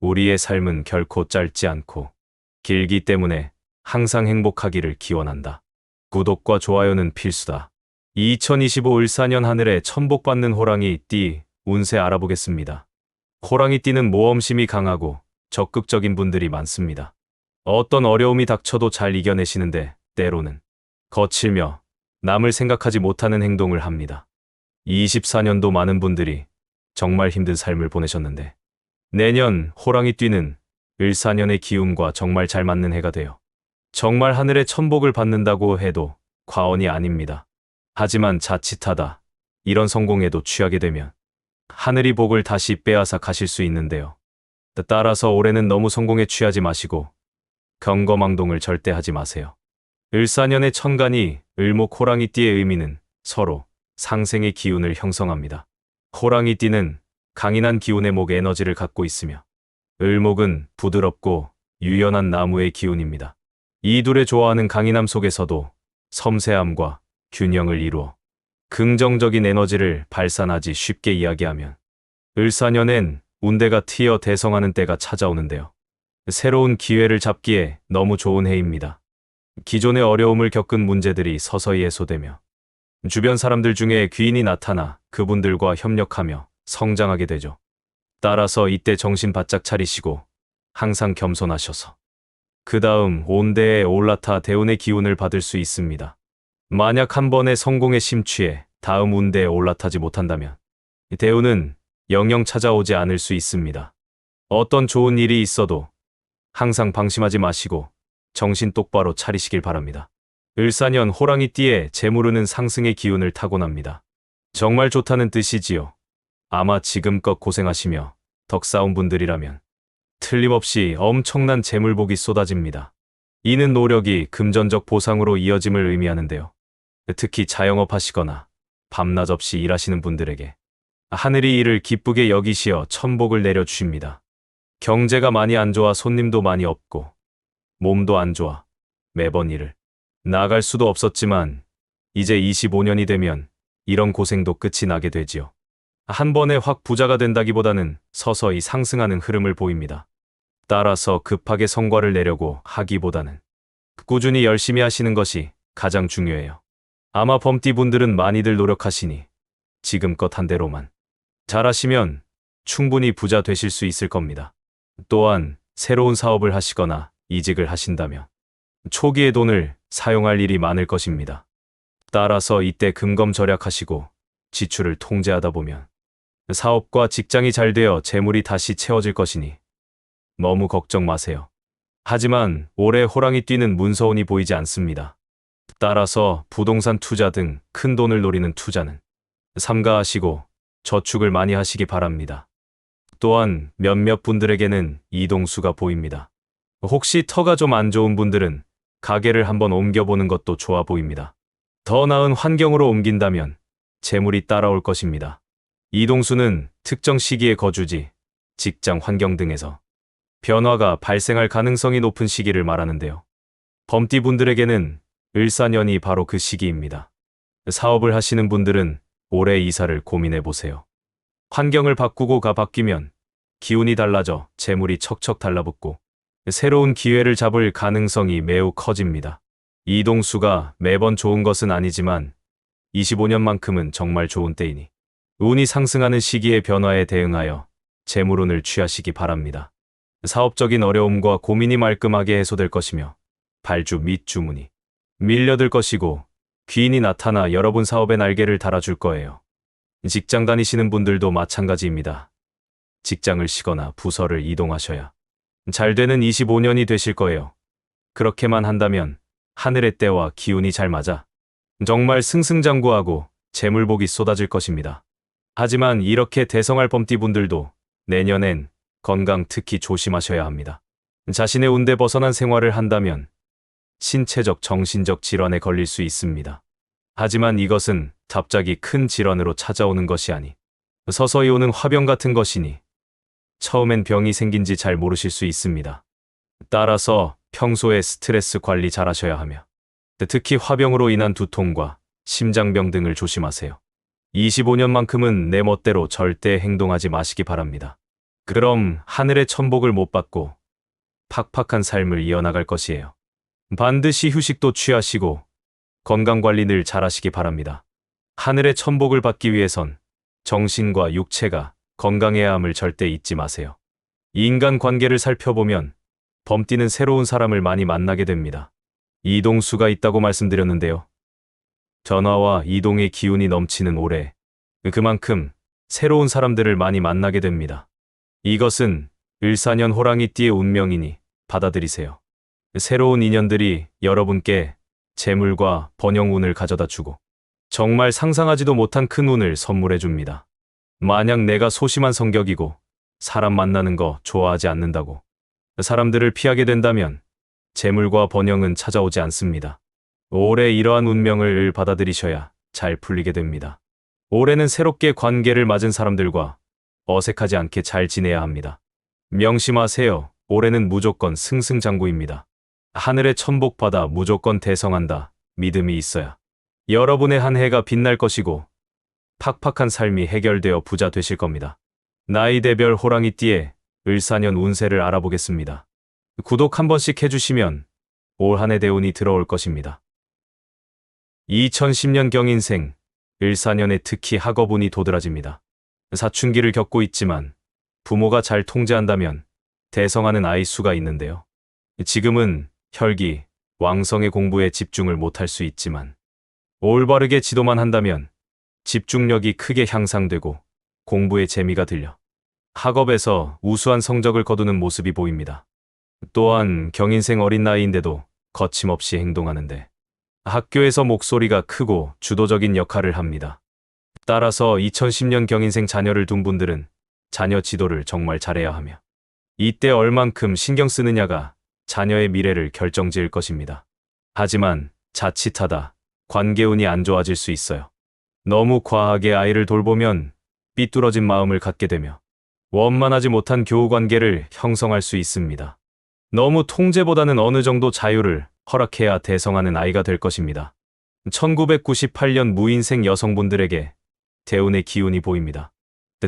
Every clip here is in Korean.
우리의 삶은 결코 짧지 않고 길기 때문에 항상 행복하기를 기원한다. 구독과 좋아요는 필수다. 2025 을사년 하늘에 천복받는 호랑이 띠 운세 알아보겠습니다. 호랑이 띠는 모험심이 강하고 적극적인 분들이 많습니다. 어떤 어려움이 닥쳐도 잘 이겨내시는데 때로는 거칠며 남을 생각하지 못하는 행동을 합니다. 24년도 많은 분들이 정말 힘든 삶을 보내셨는데 내년 호랑이 띠는 을사년의 기운과 정말 잘 맞는 해가 돼요. 정말 하늘의 천복을 받는다고 해도 과언이 아닙니다. 하지만 자칫하다 이런 성공에도 취하게 되면 하늘이 복을 다시 빼앗아 가실 수 있는데요. 따라서 올해는 너무 성공에 취하지 마시고 경거망동을 절대 하지 마세요. 을사년의 천간이 을목 호랑이띠의 의미는 서로 상생의 기운을 형성합니다. 호랑이띠는 강인한 기운의 목 에너지를 갖고 있으며 을목은 부드럽고 유연한 나무의 기운입니다. 이 둘의 좋아하는 강인함 속에서도 섬세함과 균형을 이루어 긍정적인 에너지를 발산하지 쉽게 이야기하면 을사년엔 운대가 튀어 대성하는 때가 찾아오는데요. 새로운 기회를 잡기에 너무 좋은 해입니다. 기존의 어려움을 겪은 문제들이 서서히 해소되며 주변 사람들 중에 귀인이 나타나 그분들과 협력하며 성장하게 되죠. 따라서 이때 정신 바짝 차리시고 항상 겸손하셔서 그 다음 온대에 올라타 대운의 기운을 받을 수 있습니다. 만약 한 번의 성공에 심취해 다음 운대에 올라타지 못한다면 대운은 영영 찾아오지 않을 수 있습니다. 어떤 좋은 일이 있어도 항상 방심하지 마시고 정신 똑바로 차리시길 바랍니다. 을사년 호랑이띠에 재무르는 상승의 기운을 타고납니다. 정말 좋다는 뜻이지요. 아마 지금껏 고생하시며 덕 쌓은 분들이라면 틀림없이 엄청난 재물복이 쏟아집니다. 이는 노력이 금전적 보상으로 이어짐을 의미하는데요. 특히 자영업 하시거나 밤낮 없이 일하시는 분들에게 하늘이 이를 기쁘게 여기시어 천복을 내려주십니다. 경제가 많이 안 좋아 손님도 많이 없고 몸도 안 좋아 매번 일을 나갈 수도 없었지만 이제 25년이 되면 이런 고생도 끝이 나게 되지요. 한 번에 확 부자가 된다기보다는 서서히 상승하는 흐름을 보입니다. 따라서 급하게 성과를 내려고 하기보다는 꾸준히 열심히 하시는 것이 가장 중요해요. 아마 범띠 분들은 많이들 노력하시니 지금껏 한 대로만 잘하시면 충분히 부자 되실 수 있을 겁니다. 또한 새로운 사업을 하시거나 이직을 하신다면 초기의 돈을 사용할 일이 많을 것입니다. 따라서 이때 금검 절약하시고 지출을 통제하다 보면 사업과 직장이 잘 되어 재물이 다시 채워질 것이니 너무 걱정 마세요. 하지만 올해 호랑이 뛰는 문서운이 보이지 않습니다. 따라서 부동산 투자 등 큰 돈을 노리는 투자는 삼가하시고 저축을 많이 하시기 바랍니다. 또한 몇몇 분들에게는 이동수가 보입니다. 혹시 터가 좀 안 좋은 분들은 가게를 한번 옮겨보는 것도 좋아 보입니다. 더 나은 환경으로 옮긴다면 재물이 따라올 것입니다. 이동수는 특정 시기의 거주지, 직장 환경 등에서 변화가 발생할 가능성이 높은 시기를 말하는데요. 범띠 분들에게는 을사년이 바로 그 시기입니다. 사업을 하시는 분들은 올해 이사를 고민해 보세요. 환경을 바꾸고 가 바뀌면 기운이 달라져 재물이 척척 달라붙고 새로운 기회를 잡을 가능성이 매우 커집니다. 이동수가 매번 좋은 것은 아니지만 25년만큼은 정말 좋은 때이니 운이 상승하는 시기의 변화에 대응하여 재물운을 취하시기 바랍니다. 사업적인 어려움과 고민이 말끔하게 해소될 것이며 발주 및 주문이 밀려들 것이고 귀인이 나타나 여러분 사업의 날개를 달아줄 거예요. 직장 다니시는 분들도 마찬가지입니다. 직장을 쉬거나 부서를 이동하셔야 잘 되는 25년이 되실 거예요. 그렇게만 한다면 하늘의 때와 기운이 잘 맞아 정말 승승장구하고 재물복이 쏟아질 것입니다. 하지만 이렇게 대성할 범띠 분들도 내년엔 건강 특히 조심하셔야 합니다. 자신의 운대 벗어난 생활을 한다면 신체적 정신적 질환에 걸릴 수 있습니다. 하지만 이것은 갑자기 큰 질환으로 찾아오는 것이 아니 서서히 오는 화병 같은 것이니 처음엔 병이 생긴지 잘 모르실 수 있습니다. 따라서 평소에 스트레스 관리 잘 하셔야 하며 특히 화병으로 인한 두통과 심장병 등을 조심하세요. 25년만큼은 내 멋대로 절대 행동하지 마시기 바랍니다. 그럼 하늘의 천복을 못 받고 팍팍한 삶을 이어나갈 것이에요. 반드시 휴식도 취하시고 건강 관리 늘 잘하시기 바랍니다. 하늘의 천복을 받기 위해선 정신과 육체가 건강해야 함을 절대 잊지 마세요. 인간 관계를 살펴보면 범띠는 새로운 사람을 많이 만나게 됩니다. 이동수가 있다고 말씀드렸는데요. 전화와 이동의 기운이 넘치는 올해, 그만큼 새로운 사람들을 많이 만나게 됩니다. 이것은 을사년 호랑이띠의 운명이니 받아들이세요. 새로운 인연들이 여러분께 재물과 번영운을 가져다 주고 정말 상상하지도 못한 큰 운을 선물해 줍니다. 만약 내가 소심한 성격이고 사람 만나는 거 좋아하지 않는다고 사람들을 피하게 된다면 재물과 번영은 찾아오지 않습니다. 올해 이러한 운명을 받아들이셔야 잘 풀리게 됩니다. 올해는 새롭게 관계를 맞은 사람들과 어색하지 않게 잘 지내야 합니다. 명심하세요. 올해는 무조건 승승장구입니다. 하늘의 천복받아 무조건 대성한다. 믿음이 있어야 여러분의 한 해가 빛날 것이고 팍팍한 삶이 해결되어 부자 되실 겁니다. 나이대별 호랑이띠의 을사년 운세를 알아보겠습니다. 구독 한 번씩 해주시면 올 한 해 대운이 들어올 것입니다. 2010년 경 인생 을사년에 특히 학업운이 도드라집니다. 사춘기를 겪고 있지만 부모가 잘 통제한다면 대성하는 아이 수가 있는데요. 지금은 혈기, 왕성의 공부에 집중을 못할 수 있지만 올바르게 지도만 한다면 집중력이 크게 향상되고 공부에 재미가 들려 학업에서 우수한 성적을 거두는 모습이 보입니다. 또한 경인생 어린 나이인데도 거침없이 행동하는데 학교에서 목소리가 크고 주도적인 역할을 합니다. 따라서 2010년 경인생 자녀를 둔 분들은 자녀 지도를 정말 잘해야 하며 이때 얼만큼 신경 쓰느냐가 자녀의 미래를 결정지을 것입니다. 하지만 자칫하다 관계운이 안 좋아질 수 있어요. 너무 과하게 아이를 돌보면 삐뚤어진 마음을 갖게 되며 원만하지 못한 교우 관계를 형성할 수 있습니다. 너무 통제보다는 어느 정도 자유를 허락해야 대성하는 아이가 될 것입니다. 1998년 무인생 여성분들에게 대운의 기운이 보입니다.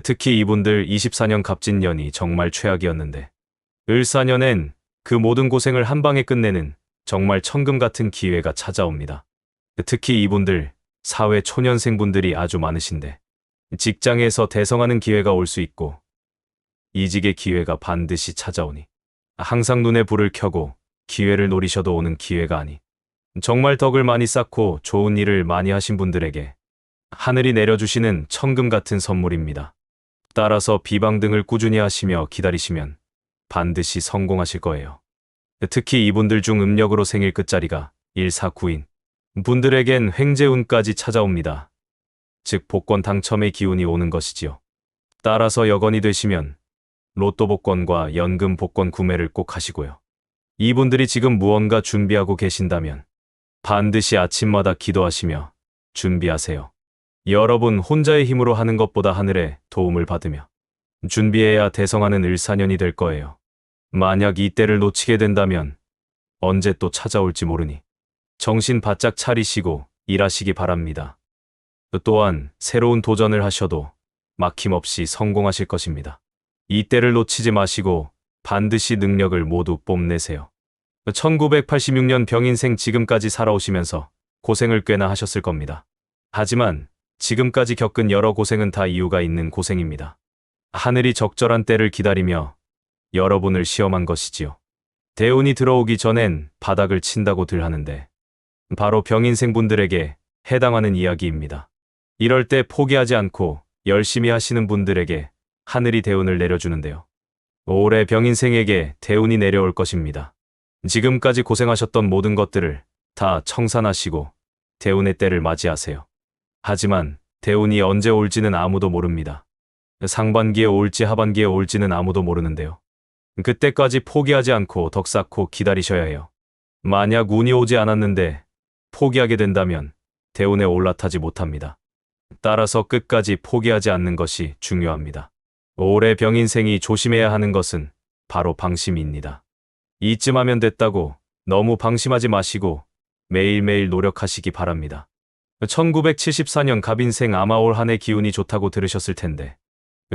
특히 이분들 24년 갑진년이 정말 최악이었는데 을사년엔 그 모든 고생을 한 방에 끝내는 정말 천금 같은 기회가 찾아옵니다. 특히 이분들 사회 초년생분들이 아주 많으신데 직장에서 대성하는 기회가 올 수 있고 이직의 기회가 반드시 찾아오니 항상 눈에 불을 켜고 기회를 노리셔도 오는 기회가 아니 정말 덕을 많이 쌓고 좋은 일을 많이 하신 분들에게 하늘이 내려주시는 천금 같은 선물입니다. 따라서 비방 등을 꾸준히 하시며 기다리시면 반드시 성공하실 거예요. 특히 이분들 중 음력으로 생일 끝자리가 149인 분들에겐 횡재운까지 찾아옵니다. 즉 복권 당첨의 기운이 오는 것이지요. 따라서 여건이 되시면 로또 복권과 연금 복권 구매를 꼭 하시고요. 이분들이 지금 무언가 준비하고 계신다면 반드시 아침마다 기도하시며 준비하세요. 여러분 혼자의 힘으로 하는 것보다 하늘의 도움을 받으며 준비해야 대성하는 을사년이 될 거예요. 만약 이때를 놓치게 된다면 언제 또 찾아올지 모르니 정신 바짝 차리시고 일하시기 바랍니다. 또한 새로운 도전을 하셔도 막힘없이 성공하실 것입니다. 이때를 놓치지 마시고 반드시 능력을 모두 뽐내세요. 1986년 병인생 지금까지 살아오시면서 고생을 꽤나 하셨을 겁니다. 하지만 지금까지 겪은 여러 고생은 다 이유가 있는 고생입니다. 하늘이 적절한 때를 기다리며 여러분을 시험한 것이지요. 대운이 들어오기 전엔 바닥을 친다고들 하는데 바로 병인생분들에게 해당하는 이야기입니다. 이럴 때 포기하지 않고 열심히 하시는 분들에게 하늘이 대운을 내려주는데요. 올해 병인생에게 대운이 내려올 것입니다. 지금까지 고생하셨던 모든 것들을 다 청산하시고 대운의 때를 맞이하세요. 하지만 대운이 언제 올지는 아무도 모릅니다. 상반기에 올지 하반기에 올지는 아무도 모르는데요. 그때까지 포기하지 않고 덕 쌓고 기다리셔야 해요. 만약 운이 오지 않았는데 포기하게 된다면 대운에 올라타지 못합니다. 따라서 끝까지 포기하지 않는 것이 중요합니다. 올해 병인생이 조심해야 하는 것은 바로 방심입니다. 이쯤 하면 됐다고 너무 방심하지 마시고 매일매일 노력하시기 바랍니다. 1974년 갑인생 아마 올 한 해 기운이 좋다고 들으셨을 텐데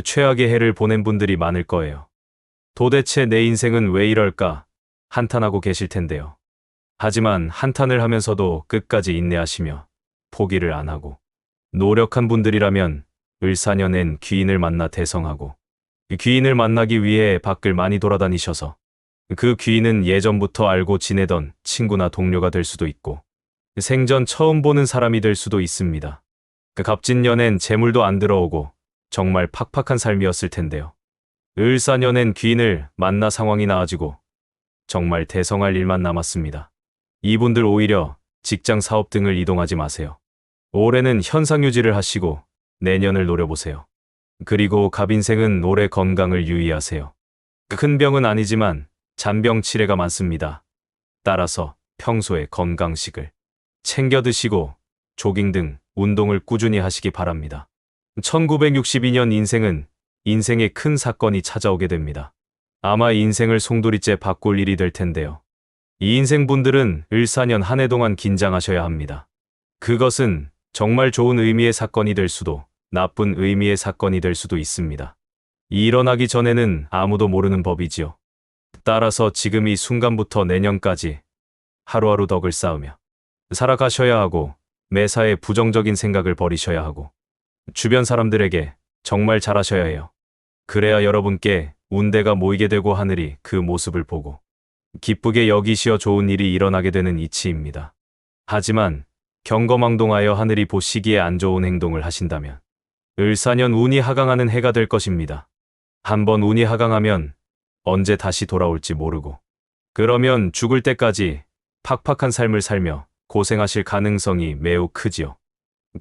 최악의 해를 보낸 분들이 많을 거예요. 도대체 내 인생은 왜 이럴까 한탄하고 계실 텐데요. 하지만 한탄을 하면서도 끝까지 인내하시며 포기를 안 하고 노력한 분들이라면 을사년엔 귀인을 만나 대성하고 그 귀인을 만나기 위해 밖을 많이 돌아다니셔서 그 귀인은 예전부터 알고 지내던 친구나 동료가 될 수도 있고 생전 처음 보는 사람이 될 수도 있습니다. 그 갑진년엔 재물도 안 들어오고 정말 팍팍한 삶이었을 텐데요. 을사년엔 귀인을 만나 상황이 나아지고 정말 대성할 일만 남았습니다. 이분들 오히려 직장 사업 등을 이동하지 마세요. 올해는 현상 유지를 하시고 내년을 노려보세요. 그리고 갑인생은 올해 건강을 유의하세요. 큰 병은 아니지만 잔병 치레가 많습니다. 따라서 평소에 건강식을 챙겨 드시고 조깅 등 운동을 꾸준히 하시기 바랍니다. 1962년 인생은 인생의 큰 사건이 찾아오게 됩니다. 아마 인생을 송두리째 바꿀 일이 될 텐데요. 이 인생 분들은 을사년 한 해 동안 긴장하셔야 합니다. 그것은 정말 좋은 의미의 사건이 될 수도 나쁜 의미의 사건이 될 수도 있습니다. 일어나기 전에는 아무도 모르는 법이지요. 따라서 지금 이 순간부터 내년까지 하루하루 덕을 쌓으며 살아가셔야 하고 매사에 부정적인 생각을 버리셔야 하고 주변 사람들에게 정말 잘하셔야 해요. 그래야 여러분께 운대가 모이게 되고 하늘이 그 모습을 보고 기쁘게 여기시어 좋은 일이 일어나게 되는 이치입니다. 하지만 경거망동하여 하늘이 보시기에 안 좋은 행동을 하신다면 을사년 운이 하강하는 해가 될 것입니다. 한번 운이 하강하면 언제 다시 돌아올지 모르고 그러면 죽을 때까지 팍팍한 삶을 살며 고생하실 가능성이 매우 크지요.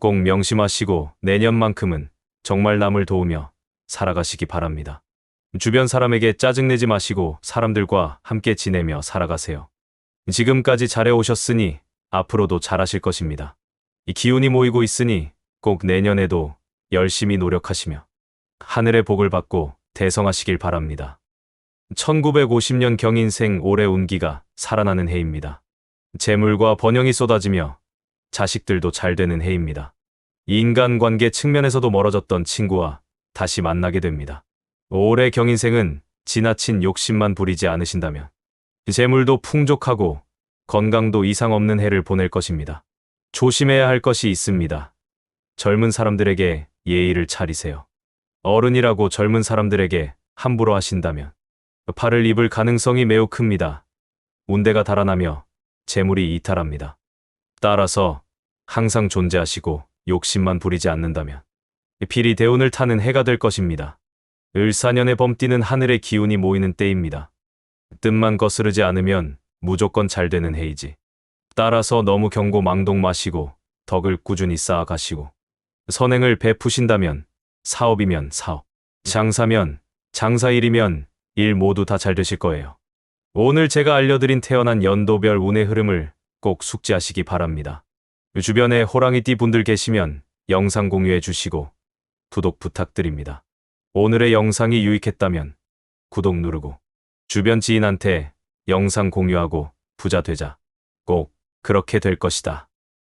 꼭 명심하시고 내년만큼은 정말 남을 도우며 살아가시기 바랍니다. 주변 사람에게 짜증내지 마시고 사람들과 함께 지내며 살아가세요. 지금까지 잘해오셨으니 앞으로도 잘하실 것입니다. 이 기운이 모이고 있으니 꼭 내년에도 열심히 노력하시며 하늘의 복을 받고 대성하시길 바랍니다. 1950년 경인생 올해 운기가 살아나는 해입니다. 재물과 번영이 쏟아지며 자식들도 잘 되는 해입니다. 인간관계 측면에서도 멀어졌던 친구와 다시 만나게 됩니다. 올해 경인생은 지나친 욕심만 부리지 않으신다면 재물도 풍족하고 건강도 이상 없는 해를 보낼 것입니다. 조심해야 할 것이 있습니다. 젊은 사람들에게 예의를 차리세요. 어른이라고 젊은 사람들에게 함부로 하신다면 팔을 입을 가능성이 매우 큽니다. 운대가 달아나며 재물이 이탈합니다. 따라서 항상 존재하시고 욕심만 부리지 않는다면 필히 대운을 타는 해가 될 것입니다. 을사년에 범띠는 하늘의 기운이 모이는 때입니다. 뜻만 거스르지 않으면 무조건 잘 되는 해이지. 따라서 너무 경고 망동 마시고 덕을 꾸준히 쌓아가시고 선행을 베푸신다면 사업이면 사업, 장사면 장사일이면 일 모두 다 잘 되실 거예요. 오늘 제가 알려드린 태어난 연도별 운의 흐름을 꼭 숙지하시기 바랍니다. 주변에 호랑이띠 분들 계시면 영상 공유해 주시고 구독 부탁드립니다. 오늘의 영상이 유익했다면 구독 누르고 주변 지인한테 영상 공유하고 부자 되자. 꼭 그렇게 될 것이다.